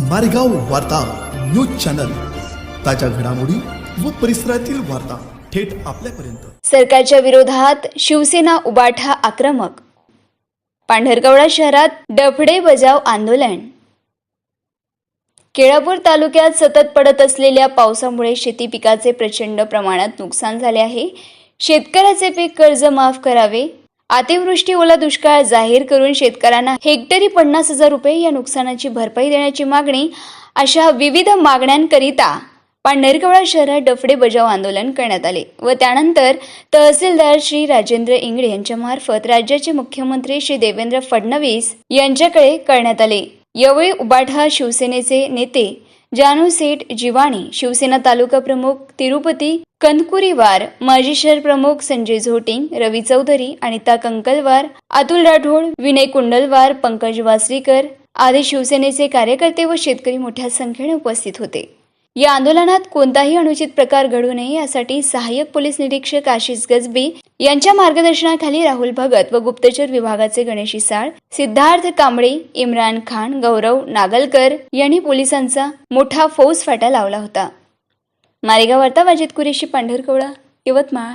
मारेगाव वार्ता news channel. ताज्या घडामोडी व परिसरातील वार्ता थेट आपल्यापर्यंत. सरकारच्या विरोधात शिवसेना उबाठा आक्रमक. पांढरकवडा शहरात डफडे बजाव आंदोलन. केळापूर तालुक्यात सतत पडत असलेल्या पावसामुळे शेती पिकाचे प्रचंड प्रमाणात नुकसान झाले आहे. शेतकऱ्याचे पीक कर्ज माफ करावे अतिवृष्टी ओला दुष्काळ जाहीर करून शेतकऱ्यांना हेक्टरी पन्नास हजार रुपये या नुकसानाची भरपाई देण्याची मागणी अशा विविध मागण्यांकरिता पांढरकवडा शहरात डफडे बजाव आंदोलन करण्यात आले व त्यानंतर तहसीलदार श्री राजेंद्र इंगळे यांच्या मार्फत राज्याचे मुख्यमंत्री श्री देवेंद्र फडणवीस यांच्याकडे करण्यात आले. यावेळी उबाठा शिवसेनेचे नेते जानू सेठ जिवाणी शिवसेना तालुका प्रमुख तिरुपती कनकुरीवार माजी शहर प्रमुख संजय झोटिंग रवी चौधरी अनिता कंकलवार अतुल राठोड विनय कुंडलवार पंकज वासरीकर आदी शिवसेनेचे कार्यकर्ते व शेतकरी मोठ्या संख्येने उपस्थित होते. या आंदोलनात कोणताही अनुचित प्रकार घडू नये यासाठी सहाय्यक पोलीस निरीक्षक आशिष गजबी यांच्या मार्गदर्शनाखाली राहुल भगत व गुप्तचर विभागाचे गणेशी साळ सिद्धार्थ कांबळे इम्रान खान गौरव नागलकर यांनी पोलिसांचा मोठा फौज फाटा लावला होता. मारेगाव वार्ता वाजित कुरेशी पांढरकवळा यवतमाळ.